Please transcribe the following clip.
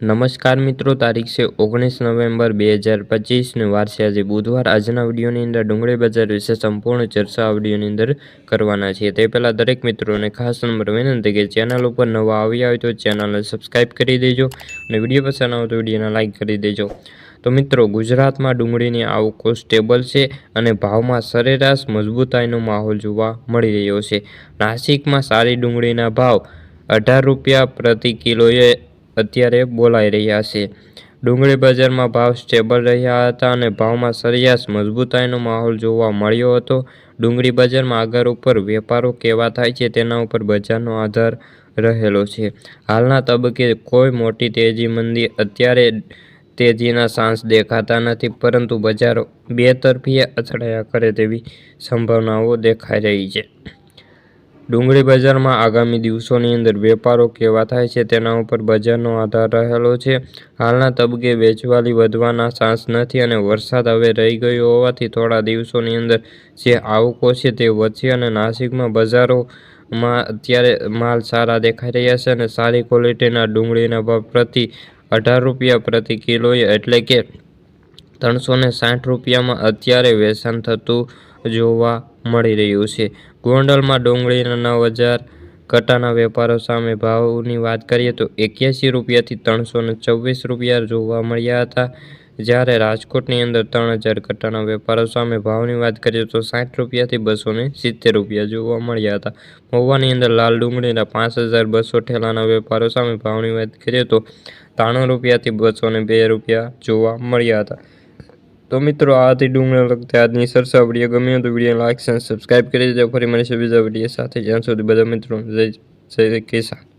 નમસ્કાર મિત્રો, તારીખ છે ઓગણીસ નવેમ્બર બે હજાર પચીસને વાર છે આજે બુધવાર. આજના વિડીયોની અંદર ડુંગળી બજાર વિશે સંપૂર્ણ ચર્ચા આ વિડીયોની અંદર કરવાના છીએ. તે પહેલાં દરેક મિત્રોને ખાસ નંબર વિનંતી કે ચેનલ ઉપર નવા આવ્યા હોય તો ચેનલને સબસ્ક્રાઈબ કરી દેજો અને વીડિયો પસંદ આવે તો વિડીયોને લાઇક કરી દેજો. તો મિત્રો, ગુજરાતમાં ડુંગળીની આવકો સ્ટેબલ છે અને ભાવમાં સરેરાશ મજબૂતાઈનો માહોલ જોવા મળી રહ્યો છે. નાસિકમાં સારી ડુંગળીના ભાવ અઢાર રૂપિયા પ્રતિ કિલોએ અત્યારે બોલાઈ રહ્યા છે. ડુંગળી બજારમાં ભાવ સ્ટેબલ રહ્યા હતા અને ભાવમાં સરેરાશ મજબૂતાઈનો માહોલ જોવા મળ્યો હતો. ડુંગળી બજારમાં આગળ ઉપર વેપારો કેવા થાય છે તેના ઉપર બજારનો આધાર રહેલો છે. હાલના તબક્કે કોઈ મોટી તેજી મંદી અત્યારે તેજીના સાંસ દેખાતા નથી, પરંતુ બજારો બે તરફી અથડાયા કરે તેવી સંભાવનાઓ દેખાઈ રહી છે. ડુંગળી બજારમાં આગામી દિવસોની અંદર વેપારો કેવા થાય છે તેના ઉપર બજારનો આધાર રહેલો છે. હાલના તબક્કે વેચવાલી વધવાના ચાન્સ નથી અને વરસાદ હવે રહી ગયો હોવાથી થોડા દિવસોની અંદર જે આવકો છે તે વધશે અને નાસિકમાં બજારોમાં અત્યારે માલ સારા દેખાઈ રહ્યા છે અને સારી ક્વોલિટીના ડુંગળીના ભાવ પ્રતિ અઢાર રૂપિયા પ્રતિ કિલોએ એટલે કે ત્રણસો ને સાઠ રૂપિયામાં અત્યારે વેચાણ થતું જોવા મળી રહ્યું છે. ગોંડલમાં ડુંગળીના નવ હજાર કટાના વેપારો સામે ભાવની વાત કરીએ તો એક્યાસી રૂપિયાથી ત્રણસો ને ચોવીસ રૂપિયા જોવા મળ્યા હતા. જ્યારે રાજકોટની અંદર ત્રણ હજાર કટાના વેપારો સામે ભાવની વાત કરીએ તો સાઠ રૂપિયાથી બસો ને સિત્તેર રૂપિયા જોવા મળ્યા હતા. મહુવાની અંદર લાલ ડુંગળીના પાંચ હજાર બસો ઠેલાના વેપારો સામે ભાવની વાત કરીએ તો ત્રાણું રૂપિયાથી બસો ને બે રૂપિયા જોવા મળ્યા હતા. તો મિત્રો આથી ડુંગળા લગતી આજની સરસા વીડિયો ગમ્યો તો વીડિયો લાઇક અને સબસ્ક્રાઈબ કરી દેજો. ફરી મળીશું બીજા વીડિયો સાથે. જ્યાં સુધી બધા મિત્રો, જય જય કિસાન.